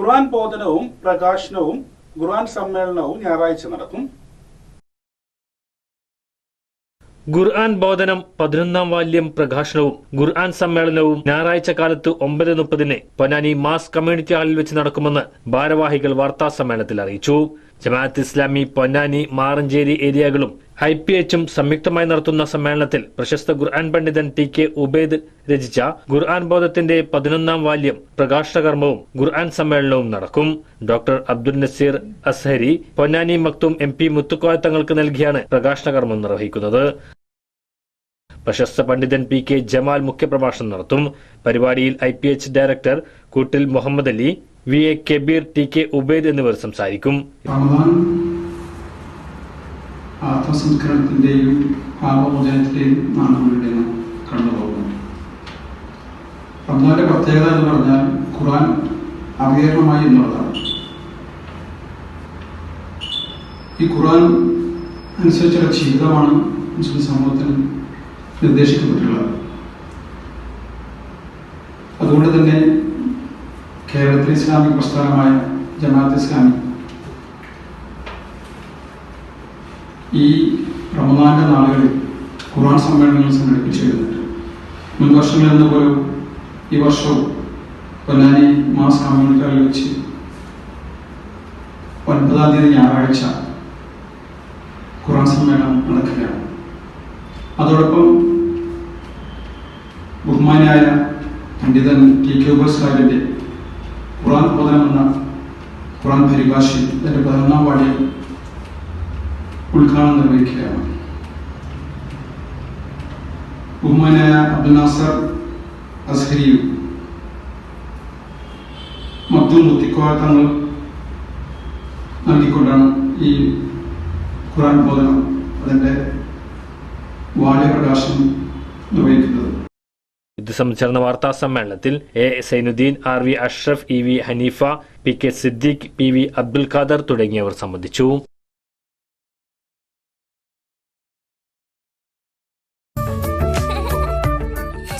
ഖുർആൻ ബോധനവും പ്രകാശനവും ഖുർആൻ സമ്മേളനവും ഞായറാഴ്ച നടക്കും ഖുർആൻ ബോധനം പതിനൊന്നാം വാല്യം പ്രകാശനവും ഖുർആൻ സമ്മേളനവും ഞായറാഴ്ച കാലത്ത് ഒമ്പത് മുപ്പതിന് പൊന്നാനി മാസ് കമ്മ്യൂണിറ്റി ഹാളിൽ വെച്ച് നടക്കുമെന്ന് ഭാരവാഹികൾ വാർത്താ സമ്മേളനത്തിൽ അറിയിച്ചു. ജമാഅത്ത് ഇസ്ലാമി പൊന്നാനി മാറഞ്ചേരി ഏരിയകളും ഐ പി എച്ചും സംയുക്തമായി നടത്തുന്ന സമ്മേളനത്തിൽ പ്രശസ്ത ഖുർആൻ പണ്ഡിതൻ ടി കെ ഉബൈദ് രചിച്ച ഖുർആൻ ബോധത്തിന്റെ പതിനൊന്നാം വാല്യം പ്രകാശനകർമ്മവും ഖുർആൻ സമ്മേളനവും നടക്കും. Doctor Abdul Naseer Azhari Ponnani Makhdoom M P Muthukoya തങ്ങൾക്ക് നൽകിയാണ് പ്രകാശനകർമ്മം നിർവഹിക്കുന്നത്. പ്രശസ്ത പണ്ഡിതൻ പി കെ ജമാൽ മുഖ്യപ്രഭാഷണം നടത്തും. പരിപാടിയിൽ I P H director Koottil Muhammad Ali V A Kabeer T K Ubaid എന്നിവർ സംസാരിക്കും. ആത്മസംസ്കരണത്തിന്റെയും പാപമോചനത്തിന്റെയും നാളുകളിൽ നാം കടന്നുപോകുന്നു റമദാന്റെ പ്രത്യേകത എന്ന് പറഞ്ഞാൽ ഖുർആൻ അവതീർണമായി എന്നുള്ളതാണ്. ഈ ഖുർആൻ അനുസരിച്ചുള്ള ജീവിതമാണ് മുസ്ലിം സമൂഹത്തിന് നിർദ്ദേശിക്കപ്പെട്ടിട്ടുള്ളത്. അതുകൊണ്ട് തന്നെ കേരളത്തിലെ ഇസ്ലാമിക് പ്രസ്ഥാനമായ ജമാഅത്ത് ഇസ്ലാമി ഈ റമദാന്റെ നാളുകളിൽ ഖുർആൻ സമ്മേളനങ്ങൾ സംഘടിപ്പിച്ചു വരുന്നുണ്ട് മുൻ വർഷങ്ങളിൽ നിന്ന് പോലും ഈ വർഷവും പൊന്നാനി മാസ് കമ്മ്യൂണിറ്റികളിൽ വെച്ച് ഒൻപതാം തീയതി ഞായറാഴ്ച ഖുർആൻ സമ്മേളനം നടക്കുകയാണ്. അതോടൊപ്പം ബഹുമാനായ പണ്ഡിതൻ ടി കെ ഉബർ സാഹിബിന്റെ ഖുർആൻ ബോധനം എന്ന ഖുർആൻ പരിഭാഷയിൽ അതിന്റെ പതിനൊന്നാം വാടിയിൽ ഉദ്ഘാടനം നിർവഹിക്കുകയാണ് ബഹുമാനായ അബ്ദുൽ നാസർ അസ്ഹരിയും മക്തും മുത്തിക്കോയ തങ്ങൾ നൽകിക്കൊണ്ടാണ് ഈ ഖുറാൻ ബോധനം അതിന്റെ വാല്യപ്രകാശം നിർവഹിക്കുന്നത്. ഇത് സംബന്ധിച്ച് നടന്ന വാർത്താ സമ്മേളനത്തിൽ A Zainuddin R V Ashraf E V Haneefa P K Siddique P V Abdul Khader തുടങ്ങിയവർ സംബന്ധിച്ചു.